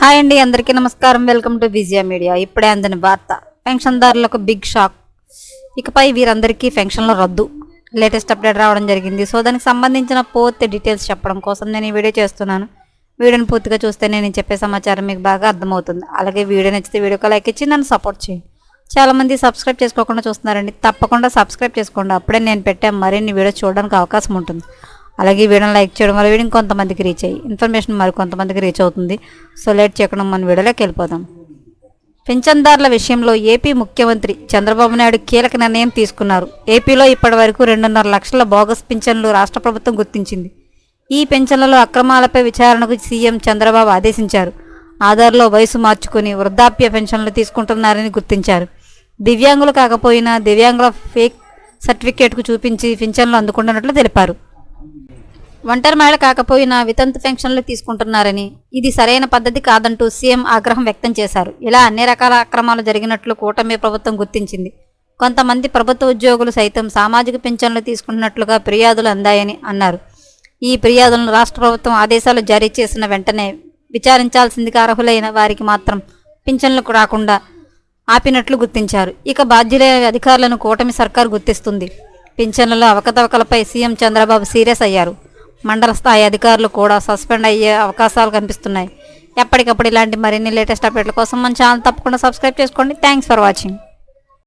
Hi అండి అందరికీ నమస్కారం. Welcome to Vijaya media. ఇప్పుడే అందిన వార్త. పెన్షన్దారులకు బిగ్ షాక్. ఇకపై వీరందరికీ పెన్షన్లు రద్దు. లేటెస్ట్ అప్డేట్ రావడం జరిగింది. సో దానికి సంబంధించిన పూర్తి డీటెయిల్స్ చెప్పడం కోసం నేను ఈ వీడియో చేస్తున్నాను. వీడియోని పూర్తిగా చూస్తే నేను చెప్పే సమాచారం మీకు బాగా అర్థమవుతుంది. అలాగే వీడియో నచ్చితే వీడియోకి లైక్ ఇచ్చి నన్ను సపోర్ట్ చేయండి. చాలా మంది సబ్స్క్రైబ్ చేసుకోకుండా చూస్తున్నారండి. తప్పకుండా సబ్స్క్రైబ్ చేసుకోండి. అప్పుడే నేను పెట్టే మరిన్ని వీడియోస్ చూడడానికి అవకాశం ఉంటుంది. అలాగే ఈ వీడియోని లైక్ చేయడం వల్ల వీడియో కొంతమందికి రీచ్ అయ్యి ఇన్ఫర్మేషన్ మరి కొంతమందికి రీచ్ అవుతుంది. సో లేట్ చేయకుండా మన వీడియోలోకి వెళ్ళిపోదాం. పింఛన్దారుల విషయంలో ఏపీ ముఖ్యమంత్రి చంద్రబాబు నాయుడు కీలక నిర్ణయం తీసుకున్నారు. ఏపీలో ఇప్పటి వరకు రెండున్నర లక్షల బోగస్ పింఛన్లు రాష్ట్ర ప్రభుత్వం గుర్తించింది. ఈ పింఛన్లలో అక్రమాలపై విచారణకు సీఎం చంద్రబాబు ఆదేశించారు. ఆధార్లో వయసు మార్చుకుని వృద్ధాప్య పెన్షన్లు తీసుకుంటున్నారని గుర్తించారు. దివ్యాంగులు కాకపోయినా దివ్యాంగుల ఫేక్ సర్టిఫికేట్కు చూపించి పింఛన్లు అందుకుంటున్నట్లు తెలిపారు. ఒంటరి మహిళ కాకపోయినా వితంతు పెన్షన్లు తీసుకుంటున్నారని ఇది సరైన పద్ధతి కాదంటూ సీఎం ఆగ్రహం వ్యక్తం చేశారు. ఇలా అన్ని రకాల అక్రమాలు జరిగినట్లు కూటమి ప్రభుత్వం గుర్తించింది. కొంతమంది ప్రభుత్వ ఉద్యోగులు సైతం సామాజిక పింఛన్లు తీసుకుంటున్నట్లుగా ఫిర్యాదులు అందాయని అన్నారు. ఈ ఫిర్యాదులను రాష్ట్ర ప్రభుత్వం ఆదేశాలు జారీ చేసిన వెంటనే విచారించాల్సిందిగా అర్హులైన వారికి మాత్రం పింఛన్లకు రాకుండా ఆపినట్లు గుర్తించారు. ఇక బాధ్యులైన అధికారులను కూటమి సర్కారు గుర్తిస్తుంది. పింఛన్లలో అవకతవకలపై సీఎం చంద్రబాబు సీరియస్ అయ్యారు. మండల స్థాయి అధికారులు కూడా సస్పెండ్ అయ్యే అవకాశాలు కనిపిస్తున్నాయి. ఎప్పటికప్పుడు ఇలాంటి మరిన్ని లేటెస్ట్ అప్డేట్ల కోసం మన ఛానల్ తప్పకుండా సబ్స్క్రైబ్ చేసుకోండి. Thanks for watching